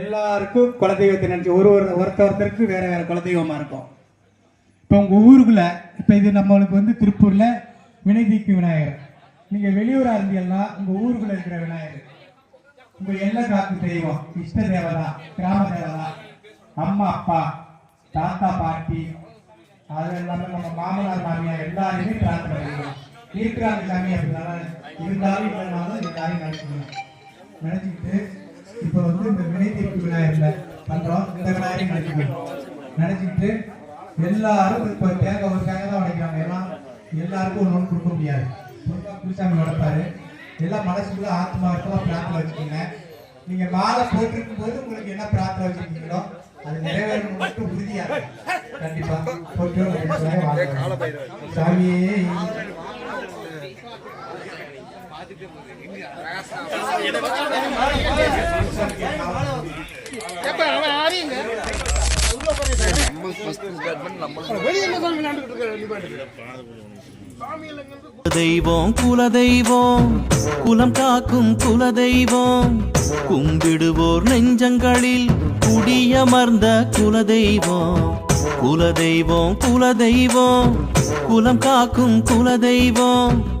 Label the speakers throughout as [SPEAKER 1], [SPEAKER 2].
[SPEAKER 1] எல்லாருக்கும் குலதெய்வத்தை நினைச்சு ஒரு ஒரு ஒருத்த ஒருத்தருக்கு வேற வேற குலதெய்வமா இருக்கும். இப்போ உங்க ஊருக்குள்ள இப்போ இது நம்மளுக்கு வந்து திருப்பூர்ல வினைதீக்கு விநாயகர். நீங்க வெளியூரா இருந்தீங்கன்னா உங்க ஊருக்குள்ள இருக்கிற விநாயகர். உங்க எல்லா காக்கு தெய்வம் இஷ்ட தேவதா கிராம தேவதா அம்மா அப்பா தாத்தா பாட்டி அது இல்லாமல் நம்ம மாமனார் மாமியார் எல்லாருமே பிரார்த்தனை பண்ணிக்கணும். இருக்கிறாங்க சாமி அப்படின்னாலும் இருந்தாலும் இல்லைனாலும் எல்லாரையும் நினைக்கணும் நினைச்சுக்கிட்டு இப்போ வந்து இந்த வினை தீர்ப்பு விநாயகர்ல பண்றோம்? இந்த விநாயகர் நினைச்சுக்கணும் நினைச்சுக்கிட்டு எல்லாரும் இப்போ தேங்காய் ஒரு தேங்காய் தான் உடைக்கிறாங்க. ஏன்னா எல்லாருக்கும் ஒன்று ஒன்று கொடுக்க முடியாது. பொதுவாக குருசாமி உடைப்பாரு எல்லாம் மனசுக்குள்ள ஆத்மார்த்தமா பிரார்த்தனை வச்சுக்கோங்க. நீங்க மாலை போட்டிருக்கும் போது உங்களுக்கு என்ன பிரார்த்தனை வச்சிருக்கீங்களோ அது நிறைவேறணும் மட்டும் உறுதியா இருக்கு. கண்டிப்பா. போட்டு சாமியே
[SPEAKER 2] தெய்வம் குலதெய்வம் குலம் காக்கும் குலதெய்வம் கும்பிடுவோர் நெஞ்சங்களில் குடியமர்ந்த குலதெய்வம். குலதெய்வம் குலதெய்வம் குலம் காக்கும் குலதெய்வம்.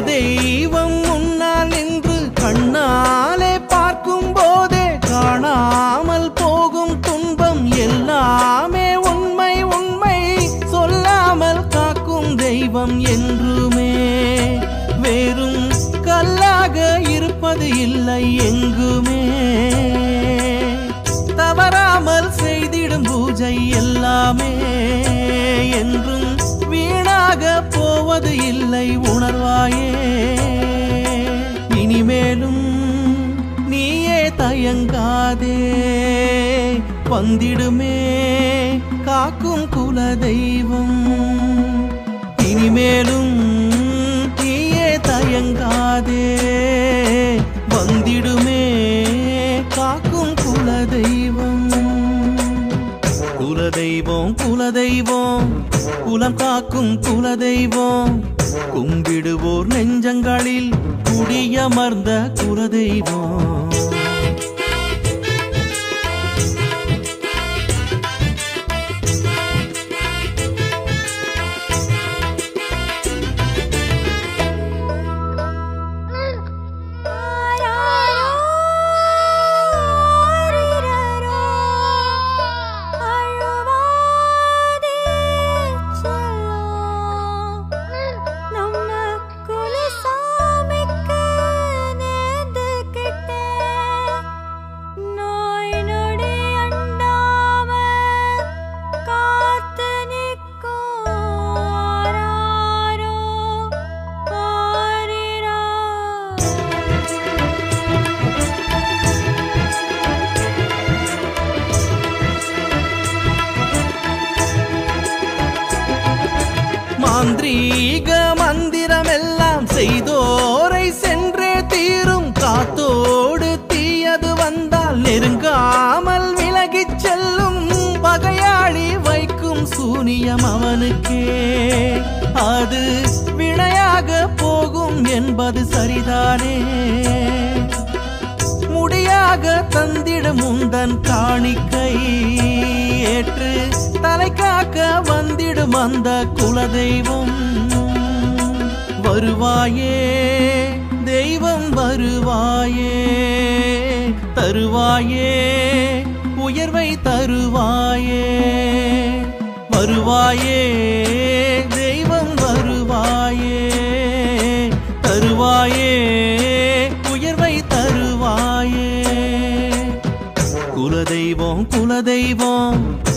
[SPEAKER 2] தெய்வம் தயங்காதே வந்திடுமே காக்கும் குல தெய்வம் இனிமேலும் நீயே தயங்காதே வந்திடுமே காக்கும் குல தெய்வம் குலதெய்வம் குலதெய்வம் குலம் காக்கும் குலதெய்வம். கும்பிடுவோர் நெஞ்சங்களில் குடியமர்ந்த குலதெய்வம். தலை காக்க வந்திடும் அந்த குலதெய்வம். வருவாயே தெய்வம் வருவாயே தருவாயே உயர்வை தருவாயே. வருவாயே தெய்வம் வருவாயே தருவாயே உயர்வை தருவாயே.
[SPEAKER 3] குலதெய்வம் குலதெய்வம்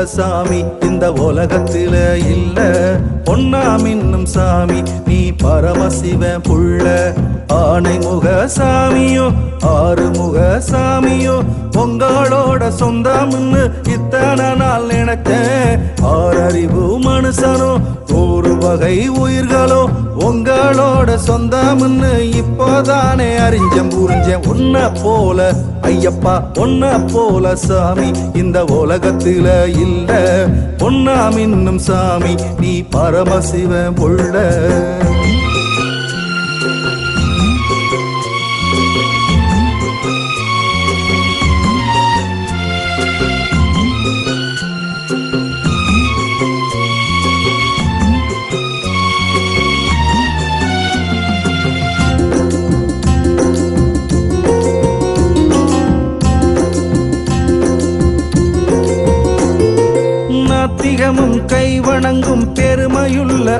[SPEAKER 4] போல சாமி இந்த உலகத்தில இல்ல. பொன்னா மின்னும் சாமி நீ பரமசிவ புள்ள. ஆனை முக சாமியோ ஆறு முக சாமியோ உங்களோட சொந்தம்னு இத்தனை நாள் நினைச்சேன் ஆறறிவு மனுஷனோ ஒரு வகை உயிர்களோ உங்களோட சொந்தம்னு இப்போதானே அறிஞ்சம் புரிஞ்சேன். உன்ன போல ஐயப்பா ஒன்ன போல சாமி இந்த உலகத்தில இல்ல. பொன்னா மின்னும் சாமி நீ பரமசிவ புள்ள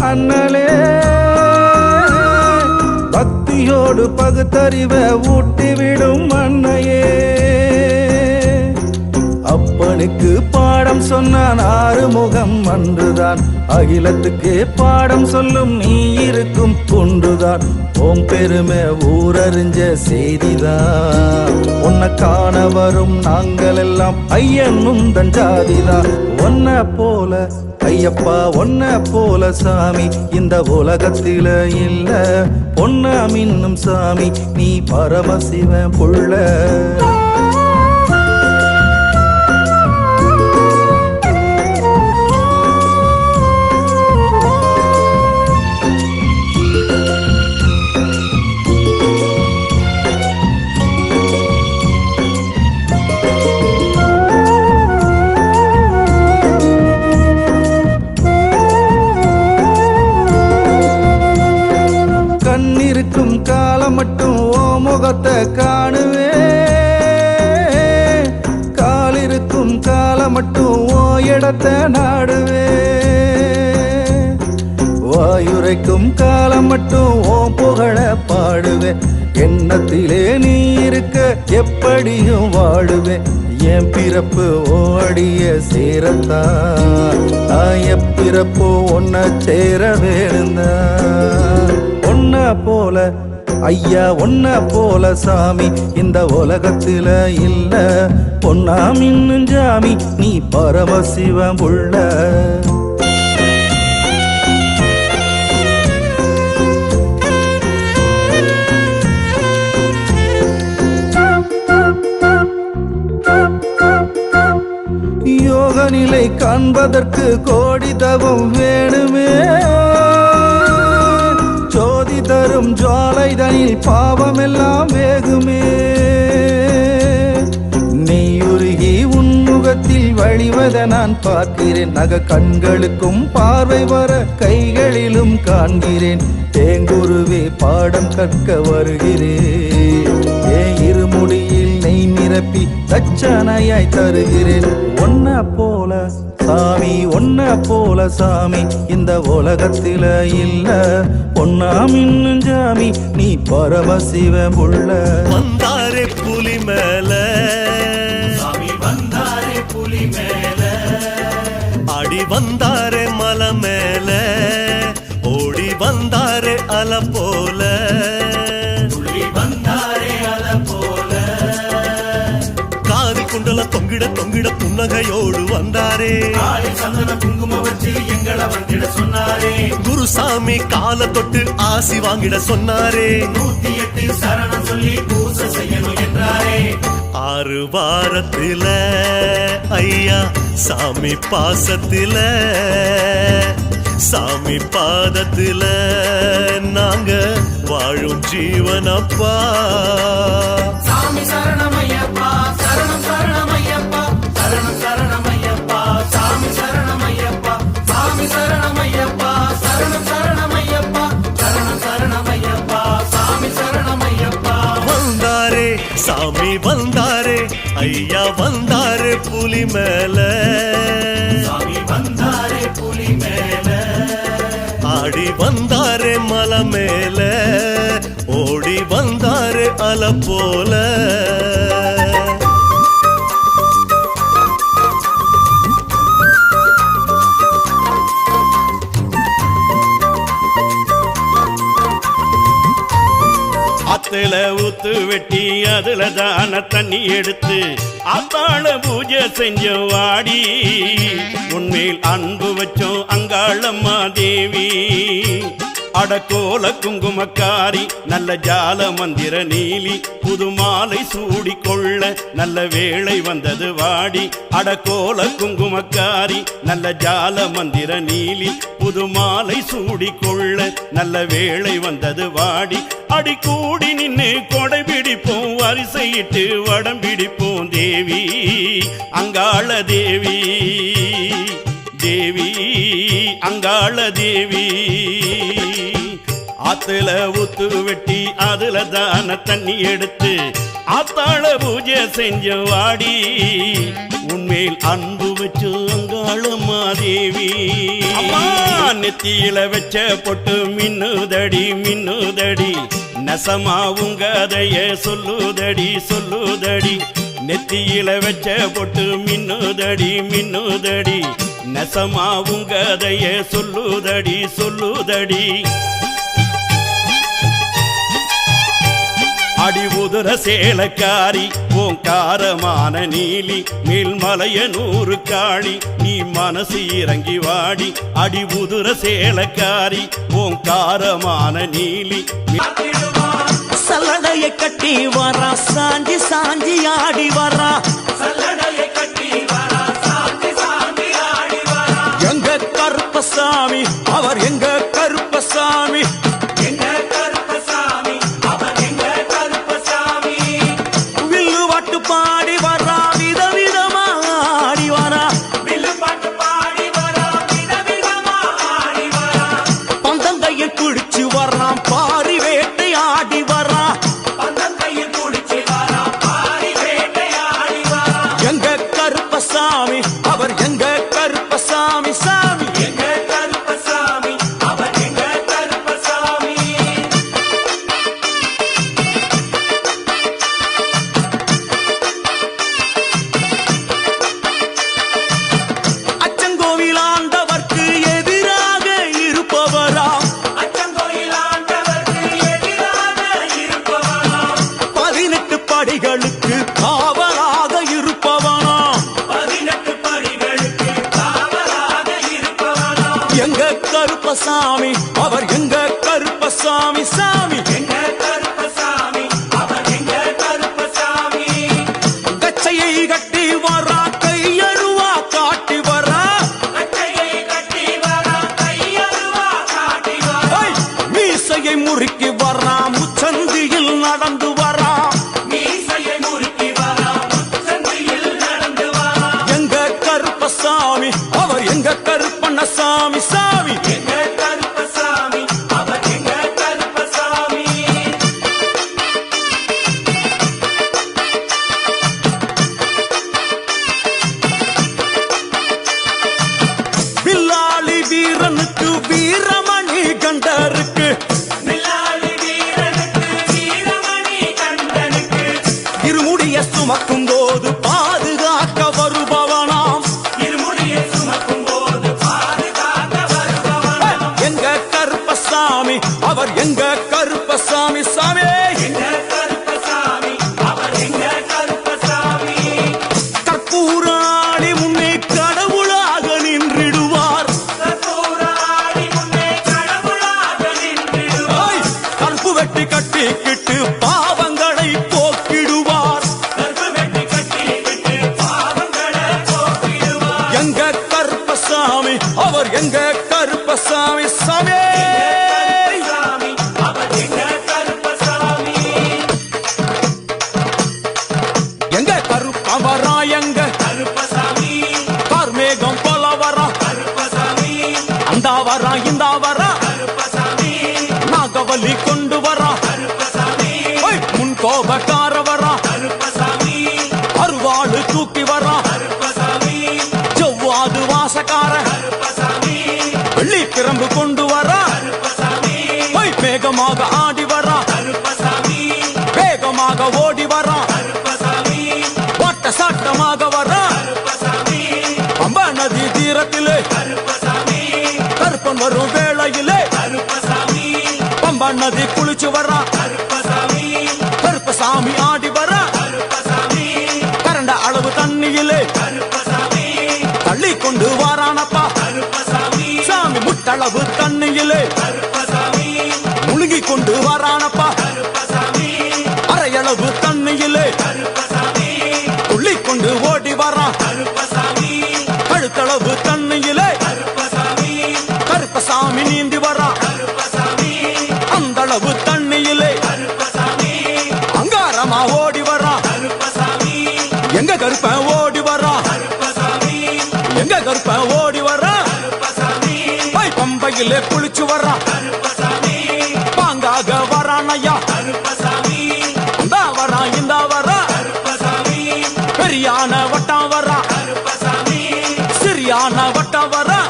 [SPEAKER 4] அண்ணலே. பக்தியோடு பகுத்தறிவ ஊட்டிவிடும் அன்னையே. அப்பனுக்கு பாடம் சொன்னான் ஆறுமுகம் அன்றுதான். அகிலத்துக்கு பாடம் சொல்லும் நீ இருக்கும் தொண்டுதான். ஓம் பெருமை ஊரறிஞ்ச செய்திதான். உன்னை காண வரும் நாங்கள் எல்லாம் ஐயன் முந்தன் ஜாதிதான். ஒன்ன போல ஐயப்பா ஒன்ன போல சாமி. இந்த உலகத்தில இல்ல பொன்னா மின்னும் சாமி. நீ பரமசிவன் புள்ள. இருக்கும் காலம் மட்டும் ஓ முகத்தை காணுவே. காலிருக்கும் காலம் மட்டும் ஓ இடத்தை நாடுவே. வாயுரைக்கும் காலம் மட்டும் ஓ புகழ பாடுவே. எண்ணத்திலே நீ இருக்க எப்படியும் வாழுவேன் என் பிறப்பு ஓடிய சேரத்தா சேரத்தான் நான் எப்பிறப்பு ஒன்ன சேர வேண்டா ஒன்ன போல ஐயா ஒன்ன போல சாமி இந்த உலகத்துல இல்ல. பொன்னா மின்னும் ஜாமி நீ பரமசிவம் உள்ள. யோக நிலை காண்பதற்கு கோடி தவம் வேணுமே. தரும் பாவமெல்லாம் வேகுமே. நெய்யுருகி உன்முகத்தில் வழிவத நான் பார்க்கிறேன். நக கண்களுக்கும் பார்வை வர கைகளிலும் காண்கிறேன். தேங்குருவே பாடம் கற்க வருகிறேன் ஏன் இருமுடியில் நெய் நிரப்பி தச்சனையாய் தருகிறேன். ஒன்ன போல சாமி ஒன்ன போல சாமி இந்த உலகத்தில இல்ல. பொன்னா மின்னும் ஜாமி நீ பரமசிவ புள்ள
[SPEAKER 5] வந்தாரே புலி மேல. அடி வந்தாரே புன்னகையோடு வந்தாரே. குருசாமி கால தொட்டு ஆசி வாங்கிட சொன்னாரே. ஆறு வாரத்தில ஐயா சாமி பாசத்தில சாமி பாதத்தில நாங்க வாழும் ஜீவனப்பா. வந்தாரே வந்தாரே ஐயா வந்தாரே புலி மேல. ஆடி வந்தாரே மலை மேல. ஓடி வந்தாரே அல போல.
[SPEAKER 6] ஆத்துல கழுத்து வெட்டி அதுல தான தண்ணி எடுத்து அத்தாள பூஜை செஞ்சோம் வாடி. உண்மையில் அன்பு வச்சோம் அங்காளம்மா தேவி. அடக்கோல குங்குமக்காரி நல்ல ஜால மந்திர நீலி புது மாலை சூடிக்கொள்ள நல்ல வேளை வந்தது வாடி. அடக்கோல குங்குமக்காரி நல்ல ஜால மந்திர நீலி புது மாலை சூடிக்கொள்ள நல்ல வேளை வந்தது வாடி. அடி கூடி நின்று கொடை பிடிப்போம் வரிசையிட்டு வடம் பிடிப்போம் தேவி. அங்காள தேவி தேவி அங்காள தேவி. ஆத்துல ஊத்து வெட்டி அதுல தான தண்ணி எடுத்து ஆத்தாள பூஜை செஞ்ச வாடி. உன்மேல் அன்பு வச்சு அங்காளம்மா தேவி. நெத்தியில வச்ச பொட்டு மின்னுதடி மின்னுதடி. நெசமா உங்க கதைய சொல்லுதடி சொல்லுதடி. நெத்தியில வச்ச பொட்டு மின்னுதடி மின்னுதடி. நெசமா உங்க கதைய சொல்லுதடி சொல்லுதடி. அடி உதர சேலக்காரி ஓங்காரமான நீலி மேல்மலைய நூறு காளி நீ மனசு இறங்கி வாடி. அடி உதுர சேலக்காரி ஓங்காரமான நீலி
[SPEAKER 7] சல்லடைய கட்டி வரா சாஞ்சி சாஞ்சி ஆடி வரா. எங்க கருப்பசாமி அவர் எங்க கருப்பசாமி? கருப்பசாமி அவர் எங்க கருப்பசாமி சாமி நதி குளிச்சு வர்றா. கருப்பசாமி ஆடி வர்றா. கரண்ட அளவு தண்ணியிலே. தள்ளி கொண்டு வாரானப்பா. சாமி முட்டளவு தண்ணியிலே. கோயிலே குளிச்சு வர்றான் பாங்காக வரான் ஐயா இந்த வரான் இந்த வரான் பெரியான வட்டம் வரா சிறியான வட்டம் வரா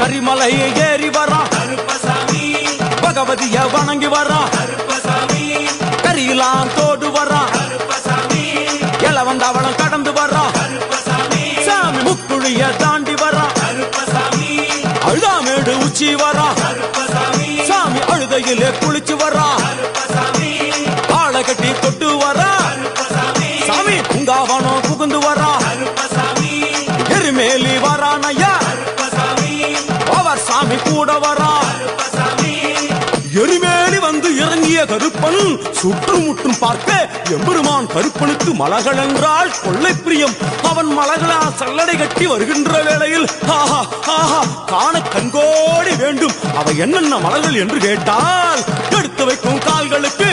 [SPEAKER 7] கரிமலை ஏறி வரா பகவதிய வணங்கி வரா கரியெல்லாம் தோ குளிச்சு வரா. சாமி அழுதையிலே குளிச்சு வரா. ஆளை கட்டி தொட்டு வரா. சாமி பூங்காவனம் புகுந்து வரா. எருமேலி வரானையா அவர் சாமி கூட வரா. கருப்பன் சுற்றுமுற்றும் பார்க்க எம்பெருமான் கருப்பனுக்கு மலகள் என்றால் கொள்ளை பிரியம். அவன் மலகளா சல்லடை கட்டி வருகின்ற வேளையில் ஆஹா ஆஹா காண கண்கோடி வேண்டும். அவை என்னென்ன மலர்கள் என்று கேட்டால் எடுத்து வைக்கும் கால்களுக்கு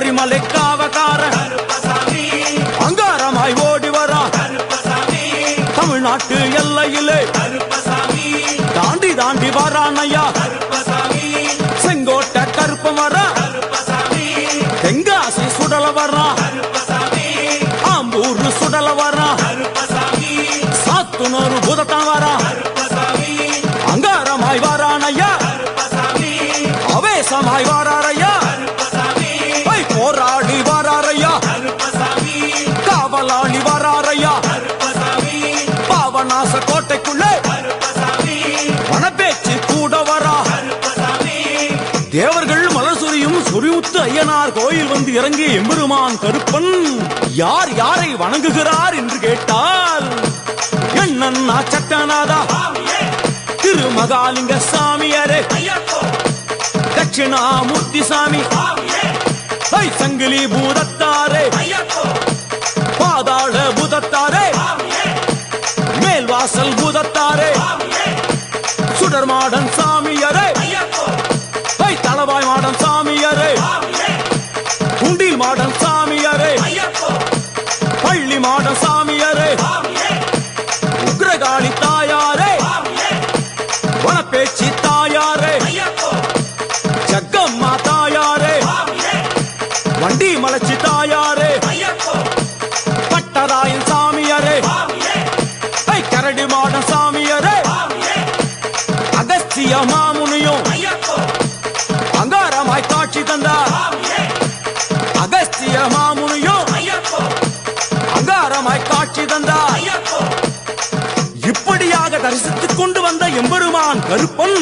[SPEAKER 7] சபரிமலை காவகார அங்காரமாய் ஓடி வர. தமிழ்நாட்டு எல்லையிலே. தாண்டி தாண்டி வரானையா செங்கோட்டை கோயில் வந்து இறங்கிய எம்பெருமான் கருப்பன் யார் யாரை வணங்குகிறார் என்று கேட்டால் என்னன்னா சட்டநாதா? திருமகாலிங்க சாமியாரே. தட்சிணாமூர்த்தி சாமி. சங்கிலி பூதத்தாரே. பாதாள பூதத்தாரே. மேல்வாசல் பூதத்தாரே. சுடர்மாடன் சாமியரே. ஐ தளவாய் மாடன் சாமி மாடன் சாமியரே. பள்ளி மாடன் சாமியரே. உக்ரகாளி தாயாரே. வனப்பேச்சி தாயாரே. ஜக்கம்மா தாயாரே. வண்டி மலச்சி தாயாரே. பட்டராயன் சாமியரே. கரடி மாடன் சாமியரே. அகஸ்திய மாமுனியும் கருப்பன்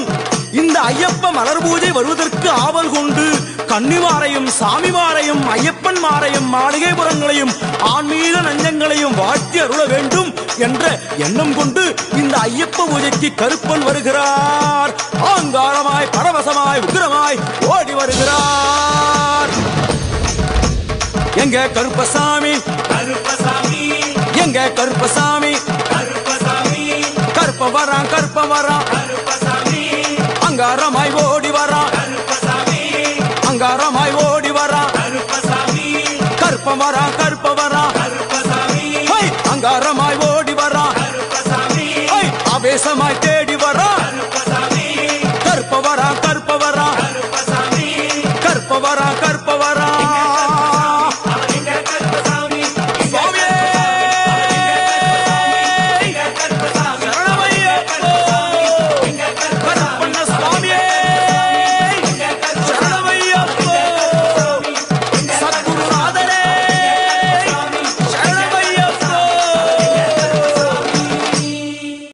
[SPEAKER 7] இந்த ஐயப்ப மலர் பூஜை வருவதற்கு ஆவல் கொண்டு கன்னிமாரையும் சாமிமாரையும் ஐயப்பன் மாரையும் மாளிகைபுரங்களையும் ஆன்மீக நஞ்சங்களையும் வாழ்த்தி அருள வேண்டும் என்ற எண்ணம் கொண்டு இந்த ஐயப்ப பூஜைக்கு கருப்பன் வருகிறார். ஆங்காரமாய் பரவசமாய் உக்கிரமாய் ஓடி வருகிறார். எங்க கருப்பசாமி? எங்க கருப்பசாமி? கருப்ப வரான் கருப்ப வரான்